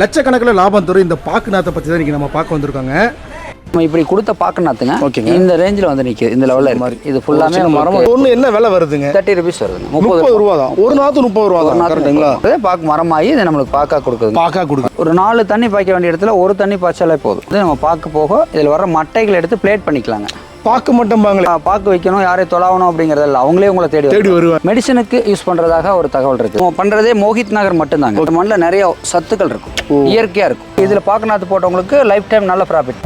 லட்சக்கணக்கில் லாபம் தரும். இந்த பாக்கு நாத்தை பற்றி தான் இன்றைக்கி நம்ம பார்க்க வந்திருக்காங்க. நம்ம இப்படி கொடுத்த பாக்கு நாத்துங்க ஓகேங்க. இந்த ரேஞ்சில் வந்து நிற்கிது இந்த லெவலில் மாதிரி இது ஃபுல்லாமே மரம் ஒன்று என்ன விலை வருதுங்க? தேர்ட்டி ருபீஸ் வருது முப்பது ரூபா. தான். ஒரு நாற்று முப்பது ரூபா தான். கரெக்டுங்களா பாக்கு மரமாகி இது நம்மளுக்கு பாக்கா கொடுக்குது பாக்கா கொடுக்கு ஒரு நாலு தண்ணி பாய்க்க வேண்டிய இடத்துல ஒரு தண்ணி பாய்ச்சாலே போதும். இது நம்ம பாக்கு போக இதில் வர மட்டைகள் எடுத்து பிளேட் பண்ணிக்கலாங்க. பாக்கு மட்டும் பாங்களே. பாக்கு வைக்கணும் யாரையும் தொலாவணும் அப்படிங்கிறது இல்லை. அவங்களே உங்களை தேடி தேடி வருவாங்க. மெடிசனுக்கு யூஸ் பண்றதாக ஒரு தகவல் இருக்கு. பண்றதே மோஹித் நகர் மட்டும்தாங்க. இந்த மண்ணில் நிறைய சத்துக்கள் இருக்கும். இயற்கையா இருக்கும். இதுல பாக்குநாத்து போட்டவங்களுக்கு லைஃப் டைம் நல்ல profit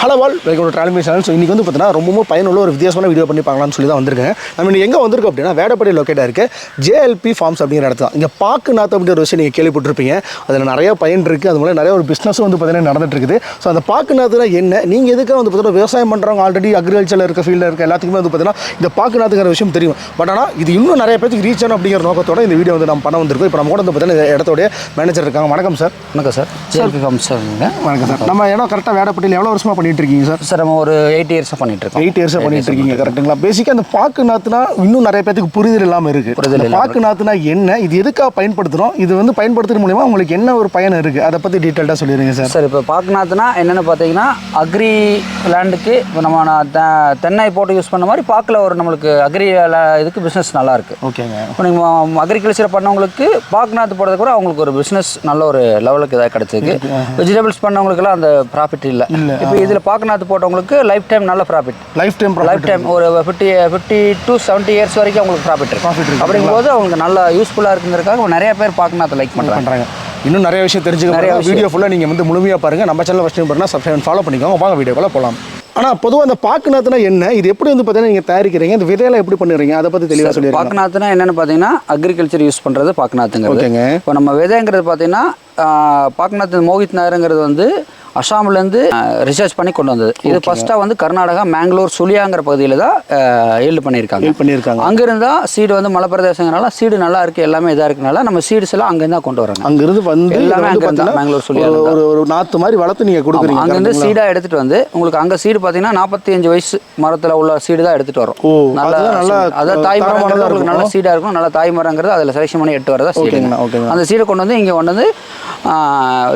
hello all welcome to travel channel so இன்றைக்கி வந்து பார்த்தீங்கன்னா ரொம்பவும் பயனுள்ள ஒரு வித்தியாசமான வீடியோ பண்ணி பார்க்கலாம்னு சொல்லி தான் வந்திருக்கேன். நம்ம இன்னைக்கு எங்கே வந்திருக்கோம் அப்படின்னா வேடப்படி லொக்கேட்டாக இருக்கு. ஜேஎல்பி ஃபார்ம்ஸ் அப்படிங்கிற இடத்துல இங்கே பாக்கு நாத்து அப்படிங்கிற ஒரு விஷயம் நீங்கள் கேள்விப்பட்டிருப்பீங்க. அதில் நிறைய பயன் இருக்குது அது மூலம் நிறைய ஒரு பிஸ்னஸும் வந்து பார்த்தீங்கன்னா நடந்துட்டு இருக்குது. ஸோ அந்த பாக்கு நாத்துனா என்ன? நீங்கள் எதுக்காக வந்து பார்த்தீங்கன்னா விவசாயம் பண்ணுறவங்க ஆல்ரெடி அக்ரிகல்ச்சரில் இருக்க ஃபீல்டில் இருக்க எல்லாத்துக்குமே வந்து பார்த்தீங்கன்னா இந்த பாக்கு நாத்துங்கிற விஷயம் தெரியும். பட் ஆனால் இது இன்னும் நிறைய பேருக்கு ரீச் ஆகணும் அப்படிங்கிற நோக்கத்தோட இந்த வீடியோ வந்து நம்ம பண்ண வந்திருக்கோம். இப்போ நம்ம கூட வந்து பார்த்தீங்கன்னா இடத்தோடைய மேனேஜர் இருக்காங்க. வணக்கம் சார் வணக்கம் சார் ஜேபி ஃபார்ம் சார்ங்க வணக்கம் சார் நம்ம இடம் கரெக்டாக வேடப்பட்டியில் எவ்வளோ வருஷமாக பண்ணிட்டு இருக்கீங்க சார்? சார் நம்ம ஒரு எயிட் இயர்ஸாக பண்ணிட்டு இருக்கோம் எயிட் இயர்ஸாக பண்ணிட்டு இருக்கீங்க கரெக்ட்டுங்களா பேசிக்காக அந்த பாக்கு நாத்துனா இன்னும் நிறைய பேத்துக்கு புரிதல் இல்லாமல் இருக்கு. புரிதல் பாக்கு நாத்துனா என்ன இது எதுக்காக பயன்படுத்துகிறோம் இது வந்து பயன்படுத்துறது மூலியமா உங்களுக்கு என்ன ஒரு பயன் இருக்கு? அதை பற்றி டீட்டெயில்டாக சொல்லிடுங்க சார். சார் இப்போ பாக்குநாத்துனா என்னென்னு பார்த்தீங்கன்னா அக்ரி லேண்டுக்கு இப்போ நம்ம தென்னை போட்டு யூஸ் பண்ண மாதிரி பாக்கில் ஒரு நம்மளுக்கு அக்ரி இதுக்கு பிஸ்னஸ் நல்லா இருக்கு. ஓகேங்க. இப்போ நீங்கள் அக்ரிகல்ச்சர் பண்ணவங்களுக்கு பாக்நாத்து போடுறது கூட அவங்களுக்கு ஒரு பிஸ்னஸ் நல்ல ஒரு லெவலுக்கு இதாக கிடச்சிருக்கு. வெஜிடபிள்ஸ் பண்ணவங்களுக்குலாம் அந்த ப்ராஃபிட் இல்லை இப்போ இதில் பாக்நாத்து போட்டவங்களுக்கு லைஃப் டைம் நல்ல profit life time life time ஒரு fifty fifty to seventy years வரைக்கும் அவங்களுக்கு ப்ராஃபிட் இருக்கு. இருக்கு. அப்படிங்கும்போது அவங்களுக்கு நல்லா யூஸ்ஃபுல்லாக இருக்குங்கிறதுக்காக நிறைய பேர் பாக்நாத்தை லைக் பண்ணுறாங்க இன்னும் நிறைய விஷயம் தெரிஞ்சுக்க வீடியோ ஃபுல்லாக நீங்கள் வந்து முழுமையாக பாருங்க. நம்ம சேனல் ஃபஸ்ட் டைம் பாருங்க சப்ஸ்கிரைப் ஃபாலோ பண்ணிக்கோங்க. வாங்க வீடியோக்குள்ள போகலாம் ஆனால் பொதுவாக அந்த பாக்கு நாத்துனா என்ன? இது எப்படி வந்து பார்த்தீங்கன்னா நீங்கள் தயாரிக்கிறீங்க? இந்த விதையெல்லாம் எப்படி பண்ணுறீங்க? அதை பற்றி தெளிவாக சொல்லிடுங்க. பாக்நாத்துனா என்னென்னு பார்த்தீங்கன்னா அக்ரிகல்ச்சர் யூஸ் பண்ணுறது பாக்நாத்துங்கிறது ஓகேங்க. இப்போ நம்ம விதைங்கிறது பார்த்தீங்கன்னா பாக்நாத் மோகித் நகருங்கிறது வந்து அஸ்ஸாம்லேருந்து ரிசர்ச் பண்ணி கொண்டு வந்தது. இது ஃபஸ்ட்டாக வந்து கர்நாடகா மேங்களூர் சுலியாங்கிற பகுதியில் தான் ஈல்டு பண்ணியிருக்காங்க. பண்ணியிருக்காங்க. அங்கிருந்தா சீடு வந்து மலை பிரதேசங்கிறனால சீடு நல்லா இருக்கு எல்லாமே இதாக இருக்கனால நம்ம சீட்ஸ் எல்லாம் அங்கேருந்து தான் கொண்டு வராங்க அங்கிருந்து வந்து எல்லாமே வந்து அங்கிருந்து தான், பெங்களூர் சொல்லி ஒரு ஒரு நாற்று மாதிரி வளர்த்து நீங்கள் கொடுக்குறீங்க. அங்கேருந்து சீடாக எடுத்துட்டு வந்து உங்களுக்கு அங்கே சீடு பார்த்தீங்கன்னா நாற்பத்தி அஞ்சு வயசு மரத்தில் உள்ள சீடு தான் எடுத்துட்டு வரும். நல்ல நல்லா, அதாவது தாய் தரமானதா மரங்கிறது உங்களுக்கு நல்ல. சீடாக இருக்கும் நல்ல தாய் மரங்கிறது அதில் செலெக்ஷன் பண்ணி எட்டு வரதா சீடுங்க. அந்த சீடை கொண்டு வந்து இங்கே கொண்டு வந்து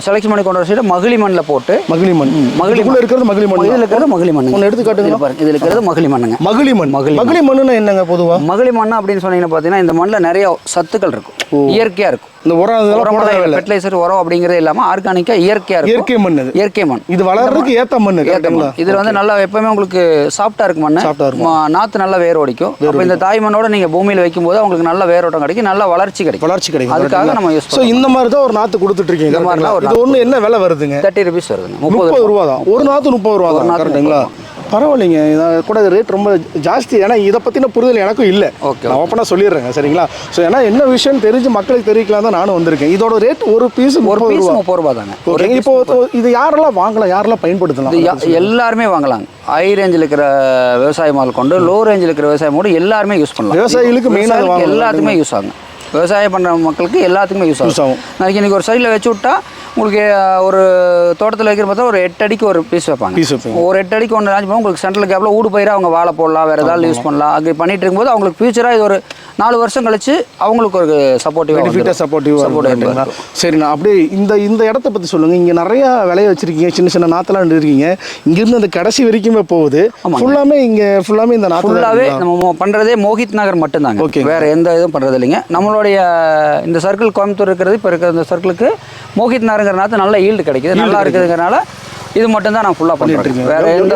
செலெக்ஷன் பண்ணி கொண்டு வர சீடை மகிழி மண்ணில் போட்டு மகிழி மண் மகிழி இதுக்குள்ள இருக்கிறது மகிழி மண் இதில் இருக்கிறது மகிழி மண்ணு ஒன்று எடுத்து காட்டுங்க பாருங்க இதில் இருக்கிறது மகிழி மண்ணுங்க மகிழி மண் மகிழி மகிழி மண்ணுன்னா என்னங்க பொதுவா? மகிழி மண் அப்படின்னு சொன்னீங்கன்னா பார்த்தீங்கன்னா இந்த மண்ணில் நிறைய சத்துக்கள் இருக்கும். இயற்கையாக இருக்கும். இந்த உரம் இதெல்லாம் போட தேவையில்ல ஃபெர்டிலைசர் உரம் அப்படிங்கிறது இல்லாமல் ஆர்கானிக்காக இயற்கையாக இருக்கும். இயற்கை மண் இது இயற்கை மண். இது வளர்றதுக்கு ஏத்த மண் கரெக்டுங்களா மண். இதுல வந்து நல்லா எப்பவுமே உங்களுக்கு சாஃப்டா இருக்கு மண்ணு. Soft ஆ இருக்கும். நாத்து நல்லா வேர் ஓடிக்கும் அப்ப இந்த தாய் மண்ணோட நீங்க பூமியில வைக்கும்போது உங்களுக்கு நல்ல வேரோட்டம் கிடைக்கும் நல்ல வளர்ச்சி கிடைக்கும். வளர்ச்சி கிடைக்கும் அதுக்காக நம்ம யூஸ் ஸோ இந்த மாதிரி தான் ஒரு நாற்று கொடுத்துட்டு இருக்கீங்க இந்த மாதிரிலாம் இது ஒன்று என்ன விலை வருதுங்க? தேர்ட்டி ருபீஸ் வருதுங்க முப்பது ரூபா தான். ஒரு நாற்று முப்பது ரூபா தான் கரெக்டுங்களா பரவாயில்லைங்க. இதை கூட ரேட் ரொம்ப ஜாஸ்தி. ஏன்னா இதை பற்றின புரிதல் எனக்கும் இல்லை. Okay, நான் ஓப்பனாக சொல்லிடுறேங்க சரிங்களா? ஸோ ஏன்னா என்ன விஷயம் தெரிஞ்சு மக்களுக்கு தெரிவிக்கலாம் தான் நானும் வந்திருக்கேன். இதோட ரேட் ஒரு பீஸ் ஒரு பீஸ் முப்பது ரூபா தாங்க. ஓகே இப்போ இது யாரெல்லாம் வாங்கலாம் யாரெல்லாம் பயன்படுத்தலாம்? எல்லாருமே வாங்கலாங்க. ஹை ரேஞ்சில் இருக்கிற விவசாய மால் கொண்டு லோ ரேஞ்சில் இருக்கிற விவசாயம் கூட எல்லாருமே யூஸ் பண்ணலாம். விவசாயிகளுக்கு வாங்கலாம். எல்லாத்துக்குமே யூஸ் ஆகும். விவசாயம் பண்ணுற மக்களுக்கு எல்லாத்துக்குமே யூஸ் ஆகும். நாளைக்கு இன்னைக்கு ஒரு சைடில் வச்சு விட்டா உங்களுக்கு ஒரு தோட்டத்தில் வைக்கிற பார்த்தா ஒரு எட்டு அடிக்கு ஒரு பீஸ் வைப்பாங்க. பீஸ் வைப்பீங்க. ஒரு எட்டு அடிக்கு ஒன்று லான்ச் பண்ணா உங்களுக்கு சென்ட்ரல் கேப்பில் ஊடு பயிராக அவங்க வாழை போடலாம் வேறு ஏதாவது யூஸ் பண்ணலாம். அப்படி பண்ணிட்டு இருக்கும்போது அவங்களுக்கு ஃபியூச்சராக இது ஒரு நாலு வருஷம் கழிச்சு அவங்களுக்கு ஒரு சப்போர்ட்டிவாக பெனிஃபிட்டாக சப்போர்ட்டிவ் சப்போர்ட்டிவ் சரிண்ணா. அப்படியே இந்த இந்த இடத்த பற்றி சொல்லுங்கள் இங்கே நிறையா விளைய வச்சிருக்கீங்க. சின்ன சின்ன நாற்றுலாம் இருக்கீங்க. இங்கேருந்து அந்த கடைசி வரைக்குமே போகுது. ஃபுல்லாமே இங்கே ஃபுல்லாமே இந்த நாற்று ஃபுல்லாகவே நம்ம பண்றதே மோஹித் நகர் மட்டும்தாங்க. Okay. வேற எந்த இதுவும் பண்றது இல்லைங்க நம்மளுடைய இந்த சர்க்கிள் கோயம்புத்தூர் இருக்கிறது இப்போ இருக்கிற இந்த சர்க்கிளுக்கு மோஹித் நகருங்கிறனால நல்ல ஈல்டு கிடைக்குது. நல்லா இருக்குதுங்கிறனால இது மட்டும் தான் நான் ஃபுல்லாக பண்ணிட்டு வேற எந்த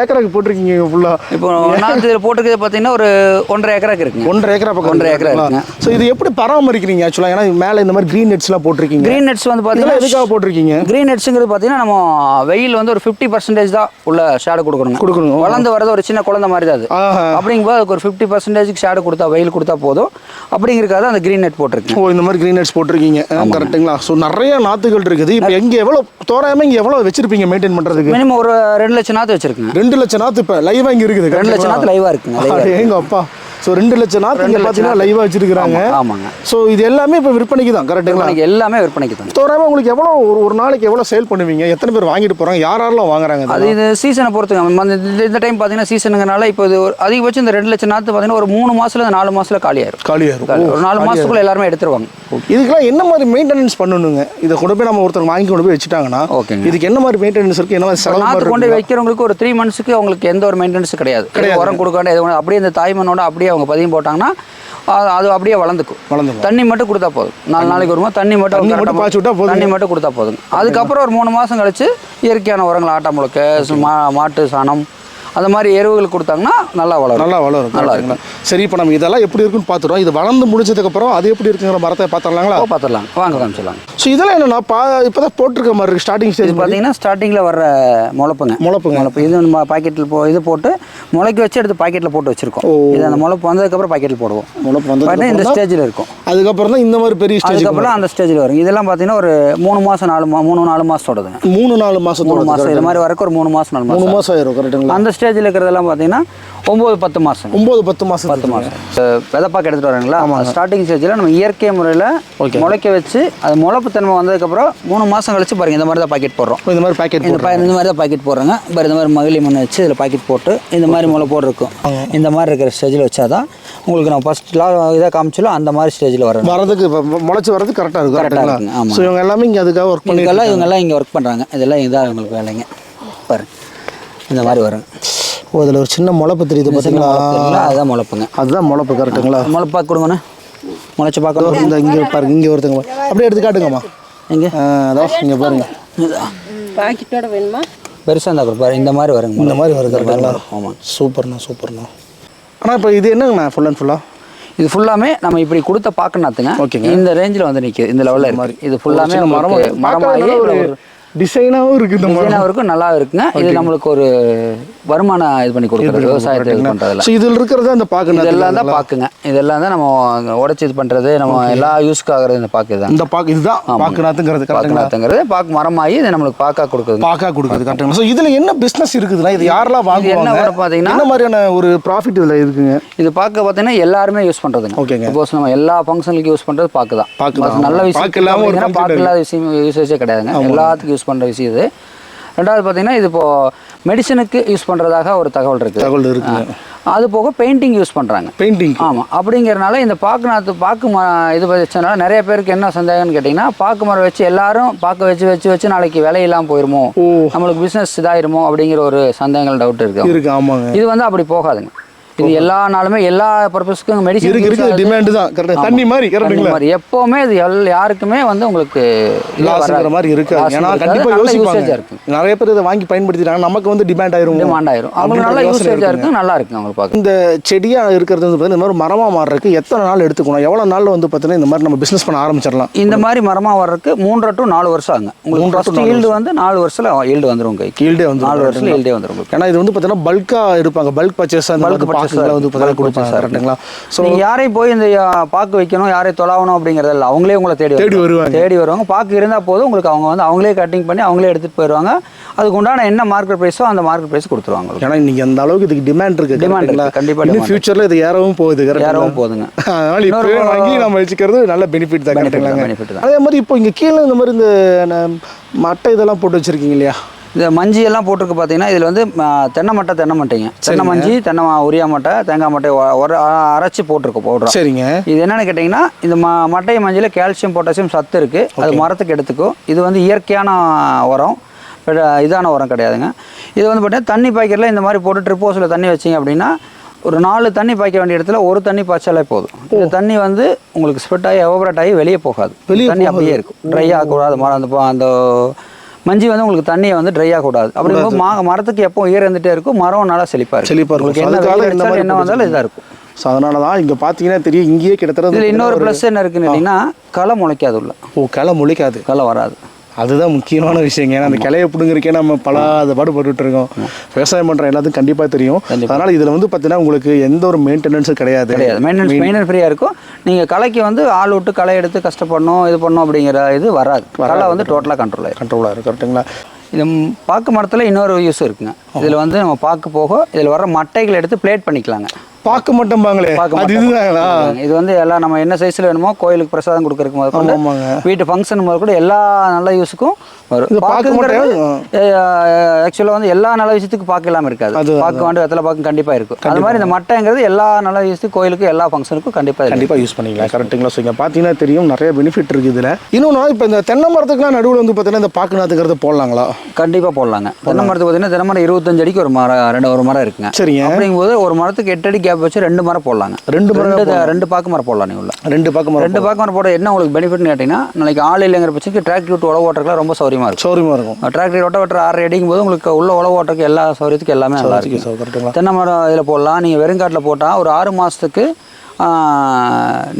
ஏக்கராக்கு போட்டிருக்கீங்க ஃபுல்லாக இப்போ நாற்று இதில் போட்டிருக்கிறது பார்த்தீங்கன்னா ஒரு ஒன்றரை ஏக்கராக்கு இருக்குங்க. ஒன்றரை ஏக்கரா பக்கம் ஒன்றரை ஏக்கரா இருக்குங்க. ஸோ இது எப்படி பராமரிக்கிறீங்க ஆக்சுவலாக ஏன்னா மேலே இந்த மாதிரி க்ரீன் நெட்ஸ்லாம் போட்டிருக்கீங்க. கிரீன் நெட்ஸ் வந்து பார்த்தீங்கன்னா எதுக்காக போட்டிருக்கீங்க? கிரீன் நெட்ஸுங்கிறது பார்த்தீங்கன்னா நம்ம வெயில் வந்து ஒரு ஃபிஃப்டி பர்சன்டேஜ் தான் உள்ள ஷேடு கொடுக்கணுங்க. கொடுக்கணும். வளர்ந்து வரது ஒரு சின்ன குழந்தை மாதிரி தான் அது. அப்படிங்கும்போது அதுக்கு ஒரு ஃபிஃப்டி பர்சன்டேஜுக்கு ஷேடு கொடுத்தா வெயில் கொடுத்தா போதும். அப்படிங்கிறக்காக அந்த கிரீன் நெட் போட்டிருக்கேன். ஓ இந்த மாதிரி க்ரீன் நெட்ஸ் போட்டிருக்கீங்க. கரெக்டுங்களா ஸோ நிறைய நாற்றுகள் இருக்குது. இப்போ எங்கே எவ்வளோ தோராயமாக இங்கே எவ்வளோ வச்சிருப்பீங்க? மெயின்டைன் பண்ணுறதுக்கு மினிமம் ஒரு ரெண்டு லட்சம் நாற்று வச்சிருக்குங்க. ரெண்டு லட்சம் நாற்று இப்போ லைவாக இங்கே இருக்குது ரெண்டு லட்சம் நாற்று லைவாக இருக்குங்க எங்க அப்பா ஸோ ரெண்டு லட்சம் நாற்று பார்த்தீங்கன்னா லைவாக வச்சிருக்கிறாங்க. ஆமா, ஆமாங்க. ஸோ இது எல்லாமே இப்போ விற்பனைக்கு தான் கரெக்டுங்களா எல்லாமே விற்பனைக்கு தான். தோறாமல் உங்களுக்கு எவ்வளோ ஒரு ஒரு நாளைக்கு எவ்வளோ சேல் பண்ணுவீங்க? எத்தனை பேர் வாங்கிட்டு போகிறாங்க யார் யாரெல்லாம் வாங்குறாங்க அது? இது சீசனை பொறுத்துங்க. இந்த- டைம் பார்த்தீங்கன்னா சீசனுங்கனால இப்போ இது ஒரு அதிகபட்சம் இந்த ரெண்டு லட்சம் நாற்று பார்த்தீங்கன்னா ஒரு மூணு இருந்து நாலு மாசத்துல காலியாயிரும். காலியாக இருக்கும் காலி- ஒரு நாலு மாசத்துக்குள்ள எல்லாருமே எடுத்துருவாங்க. இதுக்கெல்லாம் என்ன மாதிரி மெயின்டெனன்ஸ் பண்ணணுங்க? இதை கொண்டு போய் நம்ம ஒருத்தர் வாங்கி கொண்டு போய் வச்சுட்டாங்கன்னா ஓகேங்க. இதுக்கு என்ன மாதிரி மெயின்டெனன்ஸ் இருக்கு? என்ன மாதிரி செலவு நாற்று கொண்டு வைக்கிறவங்களுக்கு ஒரு த்ரீ மந்த்ஸ்க்கு அவங்களுக்கு எந்த ஒரு மெயின்டெனன்ஸும் கிடையாது. எதுவும் உரம் கொடுக்க வேண்டிய எதுவும். அப்படியே இந்த தாய்மண்ணோட அப்படியே அவங்க பதியம் போட்டாங்கன்னா அது- அப்படியே வளர்ந்துக்கும் வளர்ந்துக்கும். தண்ணி மட்டும் கொடுத்தா போதும் நாலு நாளைக்கு வருமா தண்ணி மட்டும் தண்ணி மட்டும் பாய்ச்சி விட்டா போதும். தண்ணி மட்டும் கொடுத்தா போதும் அதுக்கப்புறம் ஒரு மூணு மாசம் கழிச்சு இயற்கையான உரங்கள் ஆட்டா முழுக்க மா மாட்டு சாணம் அந்த மாதிரி எருவுகள் கொடுத்தாங்கன்னா நல்லா வளரும். நல்லா வளரும் நல்லா கரெக்ட்டுங்களா? சரி இப்போ நம்ம இதெல்லாம் எப்படி இருக்குன்னு பார்த்துட்டோம். இது வளர்ந்து முடிச்சதுக்கப்புறம் அது எப்படி இருக்குங்கிற மரத்தை பார்த்துடலாங்களா? பார்த்துடலாம். வாங்க காமிச்சிடலாம். ஸோ இதெல்லாம் என்னன்னா பா இப்போ தான் போட்டிருக்க மாதிரி இருக்கு ஸ்டார்டிங் ஸ்டேஜ் பார்த்தீங்கன்னா ஸ்டார்டிங்கில் வர்ற முளப்புங்க. முளப்புங்க. முளப்பு. இது நம்ம பாக்கெட்டில் போ இது போட்டு முளைக்க வச்சு எடுத்து பாக்கெட்டில் போட்டு வச்சிருக்கோம். இது அந்த முளப்பு வந்ததுக்கப்புறம் பாக்கெட்டில் போடுவோம். முளப்பு வந்து இந்த ஸ்டேஜில் இருக்கும். அதுக்கப்புறம் தான் இந்த மாதிரி பெரிய ஸ்டேஜ் அதுக்கப்புறம் அந்த ஸ்டேஜில் வரும். இதெல்லாம் பார்த்தீங்கன்னா ஒரு மூணு மாதம் நாலு மா மூணு நாலு மாதத்தோடதுங்க மூணு நாலு மாசத்தோட மூணு மாதம் இது மாதிரி வரைக்கும் ஒரு மூணு மாதம் நாலு மூணு மாதம் மாசம் ஆயிரும் கரெக்டுங்களா அந்த ஸ்டேஜில் இருக்கிறதெல்லாம் பார்த்தீங்கன்னா ஒம்பது பத்து மாதம் ஒன்பது பத்து மாசம். பத்து மாதம் விதப்பாக்கு எடுத்துகிட்டு வராங்களா? ஸ்டார்டிங் ஸ்டேஜில் நம்ம இயற்கை முறையில் முளைக்க வச்சு அது முளைப்பு தன்மை வந்ததுக்கப்புறம் மூணு மாதம் கழிச்சு பாருங்க இந்த மாதிரி தான் பாக்கெட் போடுறோம். இந்த மாதிரி பேக்கெட் இந்த மாதிரி தான் பாக்கெட் போடுறாங்க. பாரு இந்த மாதிரி மகிழி மண் வச்சு இதில் பாக்கெட் போட்டு இந்த மாதிரி முளை போட்டு இருக்கும் இந்த மாதிரி இருக்கிற ஸ்டேஜில் வச்சாதான் உங்களுக்கு நான் ஃபர்ஸ்ட் இதாக காமிச்சலும் அந்த மாதிரி ஸ்டேஜில் வரணும் வரதுக்கு இப்ப முளைச்சு வரதுக்கு கரெக்டாக இருக்கும் Correct ஆ கரெக்டுங்களா இருக்குங்க, ஆமா. ஸோ இவங்க எல்லாமே இங்கே அதுக்காக ஒர்க் பண்ணி இதுக்கெல்லாம் இவங்கெல்லாம் இங்கே ஒர்க் பண்ணுறாங்க இதெல்லாம் இதாக உங்களுக்கு வேலைங்க. பாரு இந்த மாதிரி வரும். ஓ அதில் ஒரு சின்ன முளைப்பு தெரியுது பார்த்தீங்களா? அதுதான் முளைப்புங்க. அதுதான் முளைப்பு கரெக்டுங்களா முளைப்பாக்கு கொடுங்கண்ணே. முளைச்சு பார்க்கணும். இந்த இங்கே பாருங்க இங்கே ஒருத்தங்க அப்படியே எடுத்து காட்டுங்கம்மா. எங்கே? ஆ, அதான் இங்கே பாருங்க. பாக்கெட்டோட வேணுமா? பெருசாக இருந்தால் கொடுப்பாரு. இந்த மாதிரி வருங்க இந்த மாதிரி வருது கரெக்டுங்களா ஆமாம் சூப்பர்ண்ணா சூப்பர்ண்ணா. ஆனால் இப்போ இது என்னங்கண்ணா ஃபுல் அண்ட் ஃபுல்லாக இது ஃபுல்லாமே நம்ம இப்படி கொடுத்த பாக்கனாத்துங்க ஓகேங்க. இந்த ரேஞ்சில் வந்து நிற்கிது இந்த லெவலில் இருக்கு. இது ஃபுல்லாமே மரம் மரமாகி ஒரு டிசைனாகவும் இருக்குது இந்த மரம். டிசைனாக இருக்கும் நல்லா இருக்குங்க. இது நம்மளுக்கு ஒரு வருமானம் இது பண்ணி கொடுக்குறது விவசாயத்தை இது பண்ணுறதுல ஸோ இதில் இருக்கிறது அந்த பார்க்கணும் இதெல்லாம் தான் பாக்குங்க. இதெல்லாம் தான் நம்ம உடச்சி இது பண்ணுறது நம்ம எல்லா யூஸ்க்கு ஆகிறது இந்த பாக்கு தான் இந்த பாக்கு இதுதான்? பாக்குநாத்துங்கிறது கரெக்டுங்களா பாக்குனாத்துங்கிறது பாக்கு மரமாகி இது நம்மளுக்கு பாக்கா கொடுக்குதுங்க. பாக்கா கொடுக்குது கரெக்டுங்களா ஸோ இதில் என்ன பிஸ்னஸ் இருக்குதுன்னா இது யாரெல்லாம் என்ன வாங்குவாங்க? வரும் பார்த்தீங்கன்னா என்ன மாதிரியான ஒரு ப்ராஃபிட் இதில் இருக்குங்க? இது பார்க்க பார்த்தீங்கன்னா எல்லாருமே யூஸ் பண்ணுறதுங்க ஓகேங்க. சப்போஸ் நம்ம எல்லா ஃபங்க்ஷனுக்கு யூஸ் பண்ணுறது பாக்கு தான் பாக்கு நல்ல விஷயம் இல்லாம ஒரு பார்த்தீங்கன்னா function பாக்கு இல்லாத விஷயம் யூசேஜே கிடையாதுங்க. எல்லாத்துக்கும் யூஸ் பண்ணுற விஷயம் இது. ரெண்டாவது பார்த்தீங்கன்னா இது இப்போ மெடிசனுக்கு யூஸ் பண்ணுறதாக ஒரு தகவல் இருக்குது தகவல் இருக்குங்க அது போக பெயிண்டிங் யூஸ் பண்ணுறாங்க பெயிண்டிங் ஆமாம் அப்படிங்கிறனால இந்த பாக்கு நாற்று பாக்கு ம இது வச்சனால நிறைய பேருக்கு என்ன சந்தேகம்னு கேட்டிங்கன்னா பாக்கு மரம் வச்சு எல்லாரும் பாக்கு வச்சு வச்சு வச்சு நாளைக்கு விலையில்லாம போயிருமோ. நம்மளுக்கு பிஸ்னஸ் இதாயிருமோ? அப்படிங்கிற ஒரு சந்தேகங்கள் டவுட் இருக்கு. இருக்கு ஆமாங்க. இது வந்து அப்படி போகாதுங்க. இது எல்லா நாளுமே எல்லா பர்பஸ்க்கும் மெடிசன் இருக்கு இருக்கு. டிமாண்டு தான். கரெக்ட் தண்ணி மாதிரி கரெக்டுங்களா மாதிரி. எப்பவுமே இது எல் யாருக்குமே வந்து உங்களுக்கு லாஸ்ங்கிற. மாதிரி இருக்காது. ஏன்னா நல்ல யோசிப்பாங்க. நிறைய பேர் இதை வாங்கி பயன்படுத்திட்டாங்க நமக்கு வந்து டிமாண்ட் ஆயிரும். டிமாண்ட் ஆயிரும். அவங்களுக்கு நல்ல யூசேஜாக இருக்கும் நல்லா இருக்கும் அவங்களுக்கு பார்க்க. இந்த செடியா இருக்கிறது வந்து பார்த்தீங்கன்னா இந்த மாதிரி மரமா மாறுறதுக்கு எத்தனை நாள் எடுத்துக்கணும்? எவ்வளவு நாள்ல வந்து பார்த்தீங்கன்னா இந்த மாதிரி நம்ம பிசினஸ் பண்ண ஆரம்பிச்சிடலாம். இந்த மாதிரி மரமா வர்றதுக்கு மூன்றரை டு நாலு வருஷம் ஆகுங்க. உங்களுக்கு ஃபர்ஸ்ட் ஈல்டு வந்து நாலு வருஷத்துல ஈல்டு வந்துரும் கைக்கு கீழ்டே வந்து நாலு வருஷத்துல ஈல்டே வந்துரும் உங்களுக்கு. ஏன்னா இது வந்து பார்த்தீங்கன்னா பல்கா எடுப்பாங்க. பல்க் பர்ச்சேஸ் அந்த Bulk பாக்குகளை வந்து பார்த்தீங்கன்னா கொடுப்பாங்க கரெக்ட்டுங்களா? ஸோ யாரையும் போய் இந்த ஆ, பாக்கு வைக்கணும் யாரையும் தொலாவணும் அப்படிங்கறது இல்ல. அவங்களே உங்களை தேடி தேடி வருவாங்க. தேடி வருவாங்க. பாக்கு இருந்தா போதும் உங்களுக்கு அவங்க வந்து அவங்களே கட்டிங் பண்ணி அவங்களே எடுத்துட்டு போயிடுவாங்க அதுக்கு உண்டான என்ன மார்க்கெட் ப்ரைஸோ அந்த மார்க்கெட் ப்ரைஸ் கொடுத்துருவாங்க. ஏன்னா இன்னைக்கு அந்த அளவுக்கு இதுக்கு டிமாண்ட் இருக்கு Demand கரெக்ட்டுங்களா? இருக்கு, கண்டிப்பா இன்னும் ஃபியூச்சர்ல இது ஏறவும் போகுது? யாரவும் போதுங்க அதனால இன்னொரு வாங்கி நம்ம வச்சுக்கிறது நல்ல பெனிஃபிட் தான் தான். அதே மாதிரி இப்போ இங்க கீழே இந்த மாதிரி இந்த மட்டை இதெல்லாம் போட்டு வச்சிருக்கீங்க இல்லையா? இந்த மஞ்சி எல்லாம் போட்டிருக்கு பார்த்தீங்கன்னா இதில் வந்து தென்னை மட்டை தென்னை மட்டைங்க. தென்னை மஞ்சி தென்னை உரியா மட்டை தேங்காய் மட்டை ஒரு அரைச்சி போட்டிருக்கு பவுடர் சரிங்க. இது என்னன்னு கேட்டிங்கன்னா இந்த ம மட்டை மஞ்சியில் கால்சியம் பொட்டாசியம் சத்து இருக்குது அது மரத்துக்கு எடுத்துக்கும். இது வந்து இயற்கையான உரம். இதான உரம் கிடையாதுங்க. இது வந்து பார்த்தீங்கன்னா தண்ணி பாய்க்கிறதுல இந்த மாதிரி போட்டு ட்ரிப்போஸில் தண்ணி வச்சிங்க அப்படின்னா ஒரு நாலு தண்ணி பாய்க்க வேண்டிய இடத்துல ஒரு தண்ணி பாய்ச்சாலே போதும். இந்த தண்ணி வந்து உங்களுக்கு ஸ்ப்ரெட் ஆகி எவபரேட் ஆகி வெளியே போகாது. தண்ணி அப்படியே இருக்கும். ட்ரை ஆகக்கூடாது. மரம் அந்த அந்த மஞ்சி வந்து உங்களுக்கு தண்ணியை வந்து ட்ரை ஆகக்கூடாது அப்படிங்கும்போது மா மரத்துக்கு எப்போ இருந்துகிட்டே இருக்கும் மரம் நல்லா செழிப்பாக இருக்கும். செழிப்பா இருக்கும். உங்களுக்கு என்ன வந்தாலும் இதாக இருக்கும். ஸோ அதனால தான் இங்கே பார்த்தீங்கன்னா தெரியும் இங்கேயே கிட்டத்தட்ட இன்னொரு ப்ளஸ் என்ன இருக்குன்னு கேட்டிங்கன்னா களை முளைக்காது உள்ள. ஓ கிளை முளைக்காது. களை வராது. அதுதான் முக்கியமான விஷயங்க. ஏன்னா அந்த கிளைய பிடுங்குறக்கே நம்ம பல அதை பாடுபட்டு இருக்கோம். விவசாயம் பண்ற எல்லாத்துக்கும் கண்டிப்பா தெரியும். அதனால இதுல வந்து பார்த்தீங்கன்னா உங்களுக்கு எந்த ஒரு மெயின்டெனன்ஸும் கிடையாது. கிடையாது. மெயின்டெனன்ஸ் மெயின்டெனன்ஸ் ஃப்ரீயாக இருக்கும். நீங்கள் களைக்கு வந்து ஆள் விட்டு களை எடுத்து கஷ்டப்படணும் இது பண்ணணும் அப்படிங்கிற இது வராது. களை வந்து டோட்டலாக கண்ட்ரோல் ஆயிரும். கண்ட்ரோலாக இருக்கு. கரெக்ட்டுங்களா இது பாக்கு மரத்தில் இன்னொரு யூஸ் இருக்குங்க. இதில் வந்து நம்ம பாக்கு போக இதில் வர மட்டைகள் எடுத்து பிளேட் பண்ணிக்கலாங்க. பார்க்க மாட்டோம்பாங்களே பார்க்க அது மாட்டோம். இது வந்து எல்லாம் நம்ம என்ன சைஸ்ல வேணுமோ கோயிலுக்கு பிரசாதம் கொடுக்கறதுக்கு முதல். வீட்டு ஃபங்க்ஷன் முதல் கூட எல்லா நல்ல யூஸுக்கும் வரும். பார்க்க ஆக்சுவலாக வந்து எல்லா நல்ல விஷயத்துக்கும் பார்க்க இல்லாமல் இருக்காது. பார்க்க வேண்டிய வெத்தலை பார்க்க கண்டிப்பாக இருக்கும். அது மாதிரி இந்த மட்டைங்கிறது எல்லா நல்ல விஷயத்துக்கும் கோயிலுக்கு எல்லா ஃபங்க்ஷனுக்கும் கண்டிப்பாக கண்டிப்பாக யூஸ் பண்ணிக்கலாம். கரெக்ட்டுங்களா ஸோ இங்கே பார்த்தீங்கன்னா தெரியும் நிறைய பெனிஃபிட் இருக்குது இதில். இன்னொன்று இப்போ இந்த தென்னை மரத்துக்குலாம் நடுவில் வந்து பார்த்தீங்கன்னா இந்த பாக்கு நாத்துக்கிறது போடலாங்களா? கண்டிப்பாக போடலாங்க. தென்னை மரத்துக்கு பார்த்தீங்கன்னா தென்னை மரம் இருபத்தஞ்சு அடிக்கு ஒரு மரம் ரெண்டு ஒரு மரம் இருக்குங்க. சரிங்க. அப்படிங்கும்போது ஒரு மரத்துக்கு எட்டு அடி கேப் வச்சு ரெண்டு மரம் போடலாங்க. ரெண்டு மரம் ரெண்டு பாக்கு மரம் போடலாம் உள்ள ரெண்டு பாக்கு மரம் ரெண்டு பாக்கு மரம் போட என்ன உங்களுக்கு பெனிஃபிட்னு கேட்டிங்கன்னா நாளைக்கு ஆள் இல்லைங்கிற பட்சத்துக்கு டிராக்டர் விட்டு உழவு ஓட்டுறதுலாம் ரொம்ப சௌரியமாக இருக்கும். சௌரியமாக இருக்கும். டிராக்டர் ஓட்ட வெட்டுற ஆறு அடிக்கும் போது உங்களுக்கு உள்ள உழவு ஓட்டுறதுக்கு எல்லா சௌரியத்துக்கும் எல்லாமே நல்லா கரெக்டுங்களா தென்னை மரம் இதில் போடலாம். நீங்கள் வெறுங்காட்டில் போட்டால் ஒரு ஆறு மாதத்துக்கு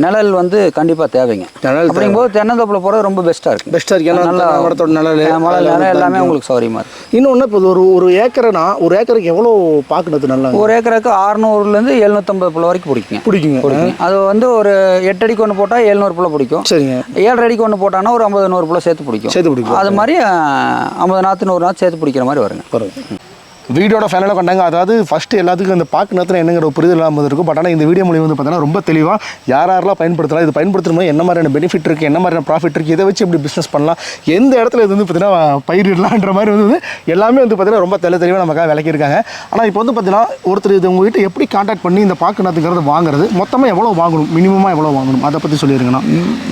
நிழல் வந்து கண்டிப்பாக தேவைங்க. நிழல் அப்படிங்கும்போது தென்னந்தோப்பில் போகிறது ரொம்ப பெஸ்ட்டாக இருக்கும் பெஸ்ட்டாக இருக்கு. ஏன்னா நல்லா மரத்தோட நிழல் மழை நேரம் எல்லாமே உங்களுக்கு சௌரியமாக இருக்கும் இன்னொன்று இப்போ ஒரு ஒரு ஏக்கரைனா ஒரு ஏக்கருக்கு எவ்வளோ பாக்கு நாத்து நல்லா? ஒரு ஏக்கருக்கு அறுநூறுலேருந்து எழுநூற்றம்பது புள்ள வரைக்கும் பிடிக்குங்க. பிடிக்குங்க. பிடிக்கும் அது வந்து ஒரு எட்டு அடிக்கு ஒன்று போட்டால் எழுநூறு புள்ள பிடிக்கும். சரிங்க. ஏழரை அடிக்கு ஒன்று போட்டாங்கன்னா ஒரு ஐம்பது நூறு புள்ள சேர்த்து பிடிக்கும். சேர்த்து பிடிக்கும். அது மாதிரி ஐம்பது நாற்று நூறு நாற்று சேர்த்து பிடிக்கிற மாதிரி வருங்க. வீடியோட ஃபைனலாக கொண்டாங்க. அதாவது ஃபஸ்ட்டு எல்லாத்துக்கும் இந்த பாக்கு நேரத்தில் என்னங்கிற ஒரு புரிதல் இல்லாமல் இருக்கும் பட் ஆனால் இந்த வீடியோ மூலியம் வந்து பார்த்தீங்கன்னா ரொம்ப தெளிவாக யார் யாரெல்லாம் பயன்படுத்தலாம் இது பயன்படுத்தும் என்ன மாதிரியான பெனிஃபிட் இருக்குது என்ன மாதிரியான ப்ராஃபிட் இருக்குது இதை வச்சு எப்படி பிஸ்னஸ் பண்ணலாம் எந்த இடத்துல இது வந்து பார்த்தீங்கன்னா பயிரிடலான்ற மாதிரி வந்து எல்லாமே வந்து பார்த்தீங்கன்னா ரொம்ப தெளி தெளிவாக நமக்காக விளக்கியிருக்காங்க. ஆனால் இப்போ வந்து பார்த்தீங்கன்னா ஒருத்தர் இது உங்ககிட்ட எப்படி காண்டாக்ட் பண்ணி இந்த பாக்கு நாத்துங்கிறத வாங்குறது மொத்தமாக எவ்வளோ வாங்கணும் மினிமமாக எவ்வளோ வாங்கணும் அதை பற்றி சொல்லியிருங்கண்ணா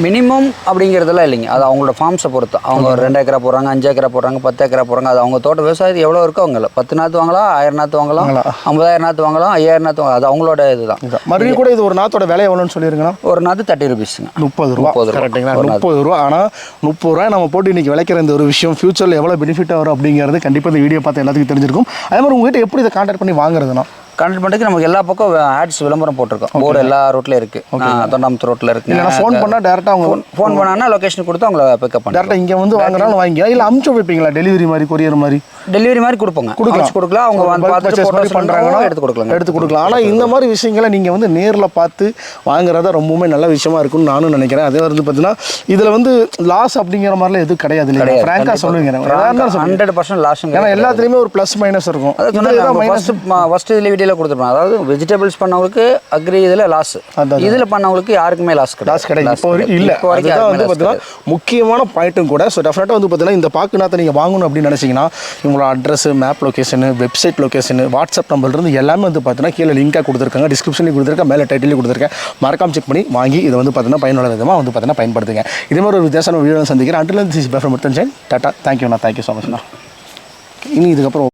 மினிமம் அப்படிங்கிறதெல்லாம் இல்லைங்க. அது அவங்களோட ஃபார்ம்ஸை பொறுத்து. அவங்க ரெண்டு ஏக்கரா போடுறாங்க அஞ்சு ஏக்கரா போடுறாங்க பத்து ஏக்கரா போடுறாங்க. அது அவங்க தோட்ட விவசாயத்து எவ்வளோ இருக்கோ அவங்கள பத்து நாற்று வாங்கலாம் ஆயிரம் நாற்று வாங்கலாம் ஐம்பதாயிரம் நாற்று வாங்கலாம் ஐயாயிரம் நாற்று வாங்கலாம் அது அவங்களோட இதுதான். மறுபடியும் கூட இது ஒரு நாத்தோட விலை எவ்வளோன்னு சொல்லியிருங்கண்ணா ஒரு நாற்று தேர்ட்டி ருபீஸுங்க முப்பது ரூபா. ரூபா. கரெக்டுங்களா. முப்பது ரூபா. ஆனால் முப்பது ரூபாய் நம்ம போட்டு இன்னைக்கு விளைக்கிற இந்த ஒரு விஷயம் ஃபியூச்சரில் எவ்வளோ பெனிஃபிட்டாக வரும் அப்படிங்கிறது கண்டிப்பாக இந்த வீடியோ பார்த்து எல்லாத்துக்கும் தெரிஞ்சிருக்கும். அதே மாதிரி உங்ககிட்ட எப்படி இதை கான்டாக்ட் பண்ணி வாங்குறதுனா கண்டக்ட் பண்ணுறதுக்கு நமக்கு எல்லா பக்கம் ஆட்ஸ் விளம்பரம் போட்டிருக்கோம். போர்டு எல்லா ரோட்லையும் இருக்குது தொண்டாமத்து ரோட்டில் இருக்கு. இல்லைனா ஃபோன் பண்ணால் டேரெக்டாக அவங்க ஃபோன் பண்ணாங்கன்னா லொக்கேஷன் கொடுத்து அவங்கள பிக்கப் பண்ணி டேரெக்டாக இங்கே வந்து வாங்குறாலும் வாங்கிக்கலாம். இல்லை அமுச்சு வைப்பீங்களா? டெலிவரி மாதிரி கொரியர் மாதிரி? டெலிவரி மாதிரி கொடுப்போங்க. கொடுக்கலாம். கொடுக்கலாம். அவங்க வந்து photos பண்ணுறாங்கன்னா எடுத்து கொடுக்கலாங்க எடுத்து கொடுக்கலாம். ஆனால் இந்த மாதிரி விஷயங்களை நீங்கள் வந்து நேரில் பார்த்து வாங்குறதா ரொம்பவுமே நல்ல விஷயமா இருக்கும்னு நானும் நினைக்கிறேன். அதே வந்து பார்த்தீங்கன்னா இதில் வந்து லாஸ் அப்படிங்கிற மாதிரிலாம் எதுவும் கிடையாது இல்லையா? ஃப்ராங்காக சொல்லுங்க ஹண்ட்ரட் பர்சன்ட் லாஸுங்க ஏன்னா எல்லாத்துலேயுமே ஒரு ப்ளஸ் மைனஸ் இருக்கும். இதுல ஃபர்ஸ்ட் ஃபர்ஸ்ட் வீடியோவில் கொடுத்துருப்போம் அதாவது வெஜிடபிள்ஸ் பண்ணவங்களுக்கு அக்ரி இதில் லாஸ். இதில் பண்ணவங்களுக்கு யாருக்குமே லாஸ் லாஸ் கிடையாது. இப்போ இல்லை. அதுதான் வந்து பார்த்தீங்கன்னா முக்கியமான பாயிண்ட்டும் கூட. ஸோ டெஃபினட்டாக வந்து பார்த்தீங்கன்னா இந்த பாக்கு நாத்தை நீங்கள் வாங்கணும் அப்படின்னு நினச்சிங்கன்னா உங்களோட address map location website location WhatsApp நம்பர்லேருந்து எல்லாமே வந்து பார்த்தீங்கன்னா கீழே லிங்காக கொடுத்துருக்காங்க. டிஸ்கிரிப்ஷன்லையும் கொடுத்துருக்கேன் மேலே டைட்டிலையும் கொடுத்துருக்கேன். மறக்காம செக் பண்ணி வாங்கி இதை வந்து பார்த்தீங்கன்னா பயனுள்ள விதமாக வந்து பார்த்தீங்கன்னா பயன்படுத்துங்க. இதே மாதிரி ஒரு வித்தியாசமான வீடியோ சந்திக்கிறேன். அண்டில் திஸ் பேஃபர் முத்தன் டாட்டா தேங்க்யூண்ணா தேங்க்யூ ஸோ மச்ண்ணா இனி இதுக்கப்புறம்